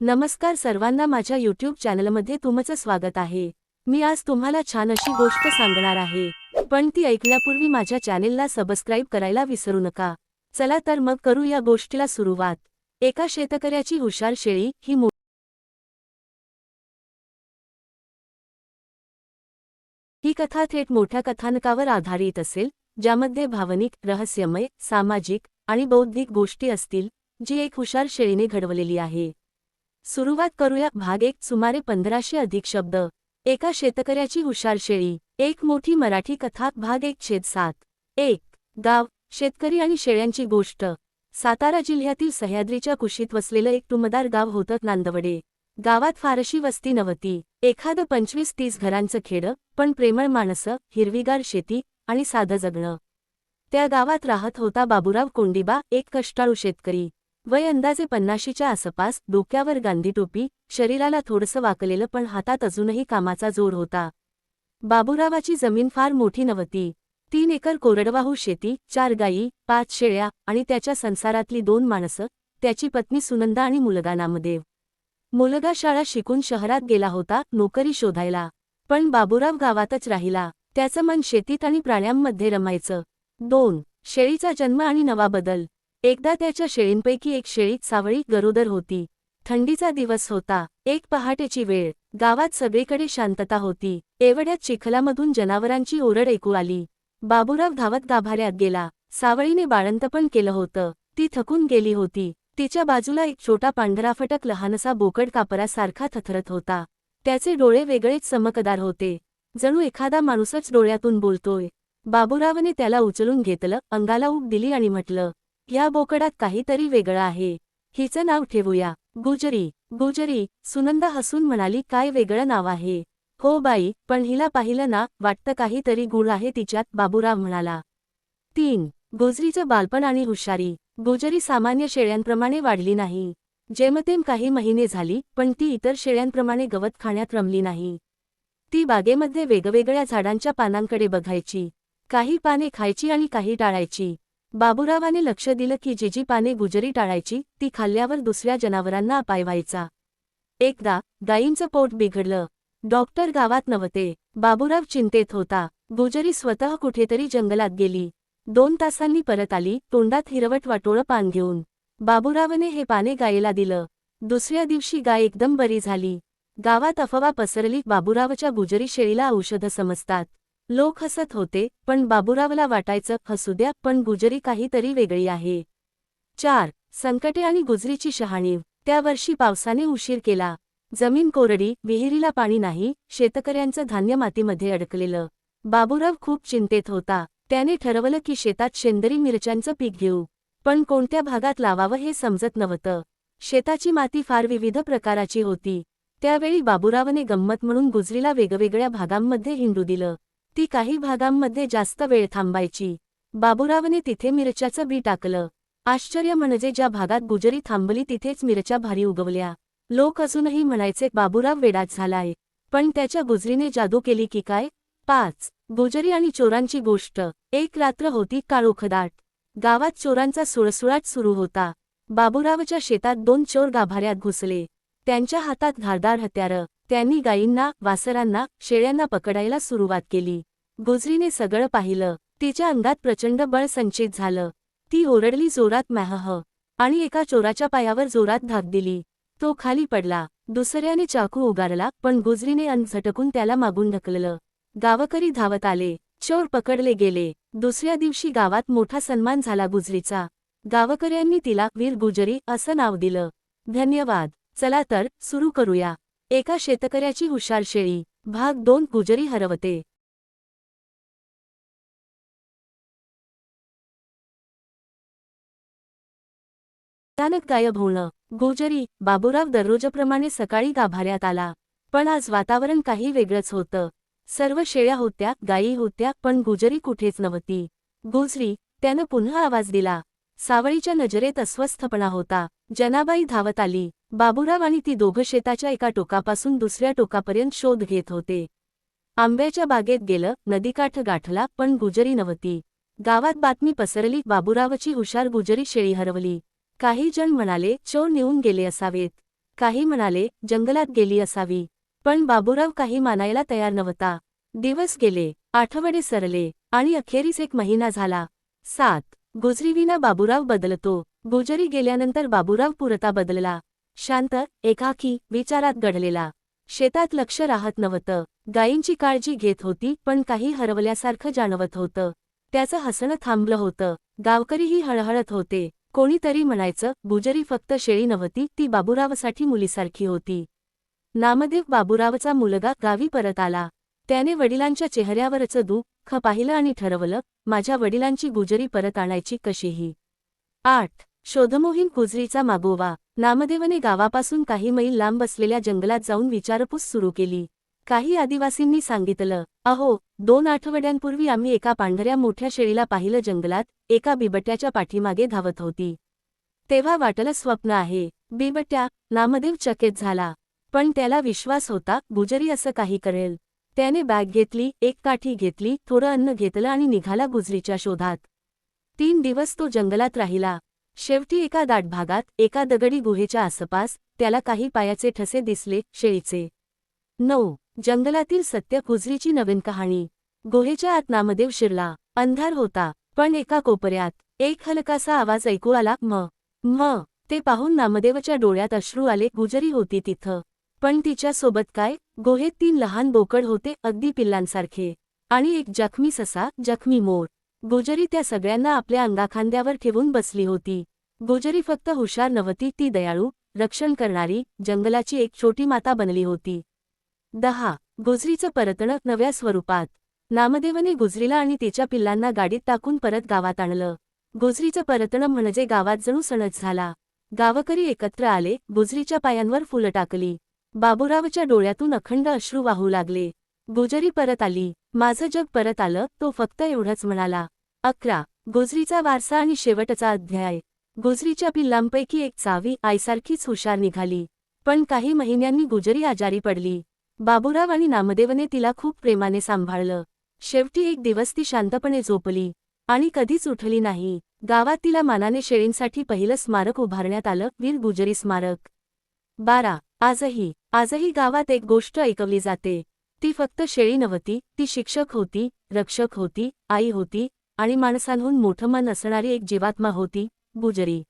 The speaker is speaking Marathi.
नमस्कार सर्वांना माझ्या यूट्यूब चॅनलमध्ये तुमचं स्वागत आहे. मी आज तुम्हाला छान अशी गोष्ट सांगणार आहे. पण ती ऐकण्यापूर्वी माझ्या चॅनेलला सबस्क्राईब करायला विसरू नका. चला तर मग करू या गोष्टीला सुरुवात. एका शेतकऱ्याची हुशार शेळी ही मो ही कथा थेट मोठ्या कथानकावर आधारित असेल ज्यामध्ये भावनिक रहस्यमय सामाजिक आणि बौद्धिक गोष्टी असतील जी एक हुशार शेळीने घडवलेली आहे. सुरुवात करूया भाग एक सुमारे पंधराशे अधिक शब्द. एका शेतकऱ्याची हुशार शेळी. एक मोठी मराठी कथा भाग एक छेद सात. एक गाव शेतकरी आणि शेळ्यांची गोष्ट. सातारा जिल्ह्यातील सह्याद्रीच्या कुशीत वसलेलं एक टुमदार गाव होतं नांदवडे. गावात फारशी वस्ती नव्हती. एखादं पंचवीस तीस घरांचं खेडं पण प्रेमळ माणसं हिरवीगार शेती आणि साधं जगणं. त्या गावात राहत होता बाबुराव कोंडिबा एक कष्टाळू शेतकरी. वय अंदाजे पन्नाशीच्या आसपास डोक्यावर गांधी टोपी शरीराला थोडंसं वाकलेलं पण हातात अजूनही कामाचा जोर होता. बाबुरावाची जमीन फार मोठी नव्हती. तीन एकर कोरडवाहू शेती चार गायी पाच शेळ्या आणि त्याच्या संसारातली दोन माणसं त्याची पत्नी सुनंदा आणि मुलगा नामदेव. मुलगा शाळा शिकून शहरात गेला होता नोकरी शोधायला. पण बाबुराव गावातच राहिला. त्याचं मन शेतीत आणि प्राण्यांमध्ये रमायचं. दोन शेळीचा जन्म आणि नवा बदल. एकदा त्याच्या शेळींपैकी एक शेळी सावळी गरोदर होती. थंडीचा दिवस होता. एक पहाटेची वेळ. गावात सगळीकडे शांतता होती. एवढ्यात चिखलामधून जनावरांची ओरड ऐकू आली. बाबूराव धावत गाभाऱ्यात गेला. सावळीने बाळंतपण केलं होतं. ती थकून गेली होती. तिच्या बाजूला एक छोटा पांढराफटक लहानसा बोकड कापरासारखा थथरत होता. त्याचे डोळे वेगळेच चमकदार होते. जणू एखादा माणूसच डोळ्यातून बोलतोय. बाबूरावने त्याला उचलून घेतलं अंगाला ऊब दिली आणि म्हटलं या बोकडात काहीतरी वेगळं आहे. हिचं नाव ठेवूया. गुजरी. गुजरी सुनंदा हसून म्हणाली काय वेगळं नाव आहे? हो बाई पण हिला पाहिलं ना वाटतं काहीतरी गुळ आहे तिच्यात बाबूराव म्हणाला. तीन. गुजरीचं बालपण आणि हुशारी. गुजरी सामान्य शेळ्यांप्रमाणे वाढली नाही. जेमतेम काही महिने झाली पण ती इतर शेळ्यांप्रमाणे गवत खाण्यात रमली नाही. ती बागेमध्ये वेगवेगळ्या झाडांच्या पानांकडे बघायची. काही पाने खायची आणि काही टाळायची. बाबुरावाने लक्ष दिलं की जी जी पाने गुजरी टाळायची ती खाल्ल्यावर दुसऱ्या जनावरांना अपाय व्हायचा. एकदा गायींचं पोट बिघडलं. डॉक्टर गावात नव्हते. बाबुराव चिंतेत होता. गुजरी स्वतः कुठेतरी जंगलात गेली. दोन तासांनी परत आली तोंडात हिरवट वाटोळं पान घेऊन. बाबुरावने हे पाने गायीला दिलं. दुसऱ्या दिवशी गाय एकदम बरी झाली. गावात अफवा पसरली बाबुरावच्या गुजरी शेळीला औषधं समजतात. लोक हसत होते पण बाबुरावला वाटायचं हसू द्या पण गुजरी काहीतरी वेगळी आहे. चार संकटे आणि गुजरीची शहाणीव त्या वर्षी पावसाने उशीर केला. जमीन कोरडी विहिरीला पाणी नाही शेतकऱ्यांचं धान्य मातीमध्ये अडकलेलं. बाबुराव खूप चिंतेत होता. त्याने ठरवलं की शेतात शेंदरी मिरच्यांचं पीक घेऊ. पण कोणत्या भागात लावावं हे समजत नव्हतं. शेताची माती फार विविध प्रकाराची होती. त्यावेळी बाबुरावने गंमत म्हणून गुजरीला वेगवेगळ्या भागांमध्ये हिंडू दिलं. ती काही भागांमध्ये जास्त वेळ थांबायची. बाबुरावने तिथे मिरच्याचं बी टाकलं. आश्चर्य म्हणजे ज्या भागात गुजरी थांबली तिथेच मिरच्या भारी उगवल्या. लोक अजूनही म्हणायचे बाबुराव वेडाच झालाय. पण त्याच्या गुजरीने जादू केली की काय? पाच. गुजरी आणि चोरांची गोष्ट. एक रात्र होती काळोखदाट. गावात चोरांचा सुळसुळाट सुरू होता. बाबुरावच्या शेतात दोन चोर गाभाऱ्यात घुसले. त्यांच्या हातात धारदार हत्यारं. त्यांनी गायींना वासरांना शेळ्यांना पकडायला सुरुवात केली. गुजरीने सगळं पाहिलं. तिच्या अंगात प्रचंड बळ संचित झालं. ती ओरडली जोरात मॅहह आणि एका चोराच्या पायावर जोरात धाक दिली. तो खाली पडला. दुसऱ्याने चाकू उगारला पण गुजरीने अन झटकून त्याला मागून ढकललं. गावकरी धावत आले. चोर पकडले गेले. दुसऱ्या दिवशी गावात मोठा सन्मान झाला गुजरीचा. गावकऱ्यांनी तिला वीर गुजरी असं नाव दिलं. धन्यवाद. चला तर सुरू करूया. एका शेतकऱ्याची हुशार शेळी भाग दोन गुजरी हरवते. अचानक गायब होणं. गुजरी बाबूराव दररोजप्रमाणे सकाळी गाभाऱ्यात आला. पण आज वातावरण काही वेगळंच होतं. सर्व शेळ्या होत्या गायी होत्या पण गुजरी कुठेच नव्हती. गुजरी त्यानं पुन्हा आवाज दिला. सावळीच्या नजरेत अस्वस्थपणा होता. जनाबाई धावत आली. बाबुराव आणि ती दोघं शेताच्या एका टोकापासून दुसऱ्या टोकापर्यंत शोध घेत होते. आंब्याच्या बागेत गेलं नदीकाठ गाठला पण गुजरी नव्हती. गावात बातमी पसरली बाबुरावची हुशार गुजरी शेळी हरवली. काही जण म्हणाले चोर नेऊन गेले असावेत. काही म्हणाले जंगलात गेली असावी. पण बाबुराव काही मानायला तयार नव्हता. दिवस गेले आठवडे सरले आणि अखेरीस एक महिना झाला. सात. गुजरीविना बाबुराव बदलतो. गुजरी गेल्यानंतर बाबुराव पुरता बदलला. शांत एकाकी विचारात गढलेला शेतात लक्ष राहत नव्हतं. गायींची काळजी घेत होती पण काही हरवल्यासारखं जाणवत होतं. त्याचं हसणं थांबलं होतं. गावकरीही हळहळत होते. कोणीतरी म्हणायचं गुजरी फक्त शेळी नव्हती ती बाबुरावसाठी मुलीसारखी होती. नामदेव बाबुरावचा मुलगा गावी परत आला. त्याने वडिलांच्या चेहऱ्यावरचं दुःख पाहिलं आणि ठरवलं माझ्या वडिलांची गुजरी परत आणायची कशीही. आठ. शोधमोहीम गुजरीचा मागोवा नामदेवने गावापासून काही मैल लांब असलेल्या जंगलात जाऊन विचारपूस सुरू केली. काही आदिवासींनी सांगितलं अहो दोन आठवड्यांपूर्वी आम्ही एका पांढऱ्या मोठ्या शेळीला पाहिलं जंगलात एका बिबट्याच्या पाठीमागे धावत होती. तेव्हा वाटलं स्वप्न आहे. बिबट्या नामदेव चकित झाला. पण त्याला विश्वास होता गुजरी असं काही करेल. त्याने बॅग घेतली एक काठी घेतली थोडं अन्न घेतलं आणि निघाला गुजरीच्या शोधात. तीन दिवस तो जंगलात राहिला. शेवटी एका दाट भागात एका दगडी गुहेच्या आसपास त्याला काही पायाचे ठसे दिसले शेळीचे. नऊ. जंगलातील सत्य खुजरीची नवीन कहाणी. गुहेच्या आत नामदेव शिरला. अंधार होता पण एका कोपऱ्यात. एक हलकासा आवाज ऐकू आला म. म. ते पाहून नामदेवच्या डोळ्यात अश्रू आले गुजरी होती तिथं. पण तिच्यासोबत काय? गुहेत तीन लहान बोकड होते अगदी पिल्लांसारखे. आणि एक जखमी ससा जखमी मोर. गोजरी त्या सगळ्यांना आपल्या अंगाखांद्यावर ठेवून बसली होती. गोजरी फक्त हुशार नव्हती ती दयाळू रक्षण करणारी जंगलाची एक छोटी माता बनली होती. दहा. गोजरीचं परतणं नव्या स्वरूपात. नामदेवने गुजरीला आणि तिच्या पिल्लांना गाडीत टाकून परत गावात आणलं. गोजरीचं परतणं म्हणजे गावात जणू सणच झाला. गावकरी एकत्र आले गुजरीच्या पायांवर फुलं टाकली. बाबूरावच्या डोळ्यातून अखंड अश्रू वाहू लागले. गोजरी परत आली. माझं जग परत आलं तो फक्त एवढंच म्हणाला. अकरा. गोजरीचा वारसा आणि शेवटचा अध्याय. गोजरीच्या पिल्लांपैकी एक चावी आईसारखीच हुशार निघाली. पण काही महिन्यांनी गुजरी आजारी पडली. बाबूराव आणि नामदेवने तिला खूप प्रेमाने सांभाळलं. शेवटी एक दिवस ती शांतपणे झोपली आणि कधीच उठली नाही. गावात तिला मानाने शेळींसाठी पहिलं स्मारक उभारण्यात आलं वीर गुजरी स्मारक. बारा. आजही. आजही गावात एक गोष्ट ऐकवली जाते. ती फक्त शेळी नव्हती ती शिक्षक होती रक्षक होती आई होती आणि माणसांहून मोठं मन असणारी एक जीवात्मा होती गुजरी